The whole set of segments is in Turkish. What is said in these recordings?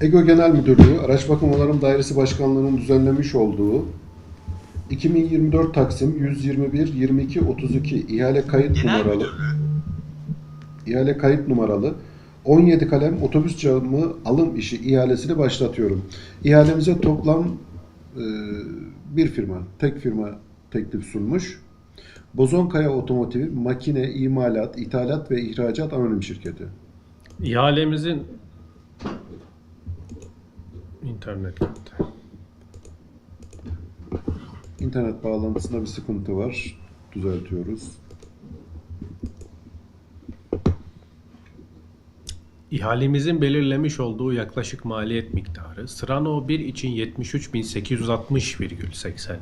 EGO Genel Müdürlüğü Araç Bakım Onarım Dairesi Başkanlığı'nın düzenlemiş olduğu 2024 Taksim 121 22 32 ihale kayıt Genel numaralı müdürlüğü. ihale kayıt numaralı 17 kalem otobüs camı alım işi ihalesini başlatıyorum. İhalemize toplam e, bir firma, tek firma teklif sunmuş. Bozonkaya Otomotiv Makine İmalat, İthalat ve İhracat Anonim Şirketi. İhalemizin internet gitti. İnternet bağlantısında bir sıkıntı var. Düzeltiyoruz. İhalemizin belirlemiş olduğu yaklaşık maliyet miktarı Sırano 1 için 73.860,80,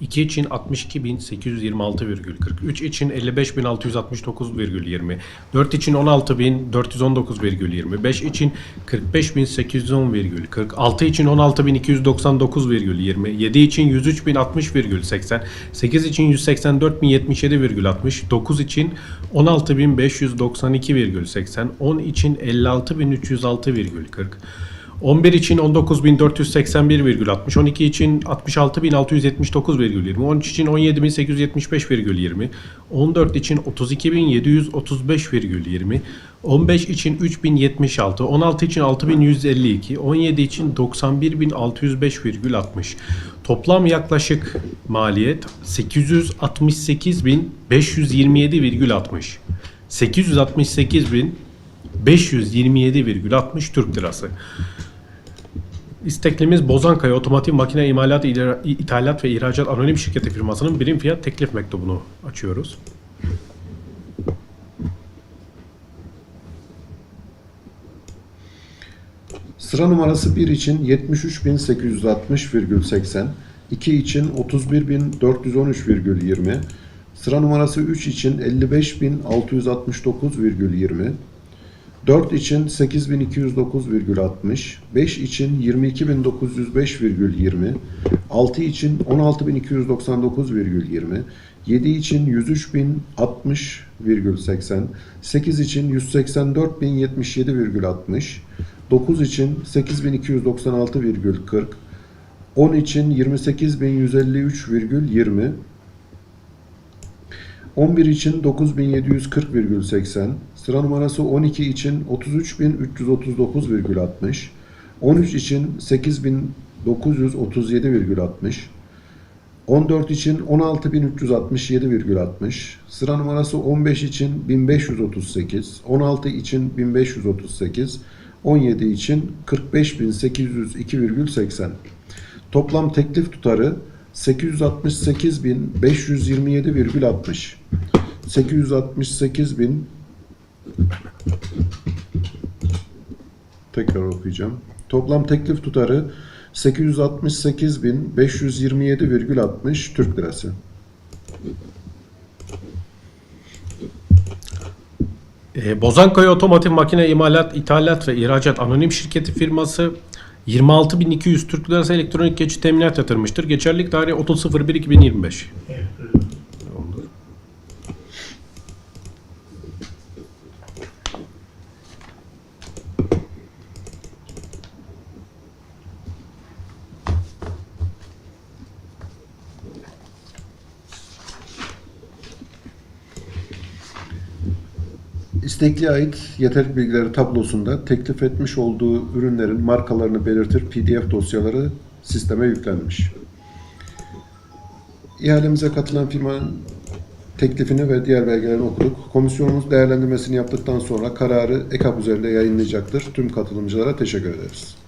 2 için 62.826,40, 3 için 55.669,20, 4 için 16.419,20, 5 için 45.810,40, 6 için 16.299,20, 7 için 103.060,80, 8 için 184.077,60, 9 için 16.592,80, 10 için 56.306,40, 11 için 19.481,60, 12 için 66.679,20, 13 için 17.875,20, 14 için 32.735,20, 15 için 3076, 16 için 6152, 17 için 91.605,60. Toplam yaklaşık maliyet 868.527,60. 868.527,60 Türk lirası. İsteklimiz Bozankaya Otomotiv Makine İmalat İthalat ve İhracat Anonim Şirketi firmasının birim fiyat teklif mektubunu açıyoruz. Sıra numarası 1 için 73.860,80, 2 için 31.413,20, sıra numarası 3 için 55.669,20, 4 için 8.209,60, 5 için 22.905,20, 6 için 16.299,20, 7 için 103.060,80, 8 için 184.077,60, 9 için 8296,40, 10 için 28153,20, 11 için 9740,80, sıra numarası 12 için 33339,60, 13 için 8937,60, 14 için 16.367,60, sıra numarası 15 için 1538, 16 için 1538, 17 için 45.802,80. Toplam teklif tutarı 868.527,60. 868.000 Tekrar okuyacağım. Toplam teklif tutarı 868.527,60 Türk lirası. Ee, Bozankaya Otomotiv Makine İmalat İthalat ve İhracat Anonim Şirketi firması 26.200 Türk Lirası elektronik geçit teminat yatırmıştır. Geçerlilik tarihi 30.01.2025. Tamamdır. İstekliye ait yeterli bilgileri tablosunda teklif etmiş olduğu ürünlerin markalarını belirtir PDF dosyaları sisteme yüklenmiş. İhalemize katılan firmanın teklifini ve diğer belgelerini okuduk. Komisyonumuz değerlendirmesini yaptıktan sonra kararı EKAP üzerinde yayınlayacaktır. Tüm katılımcılara teşekkür ederiz.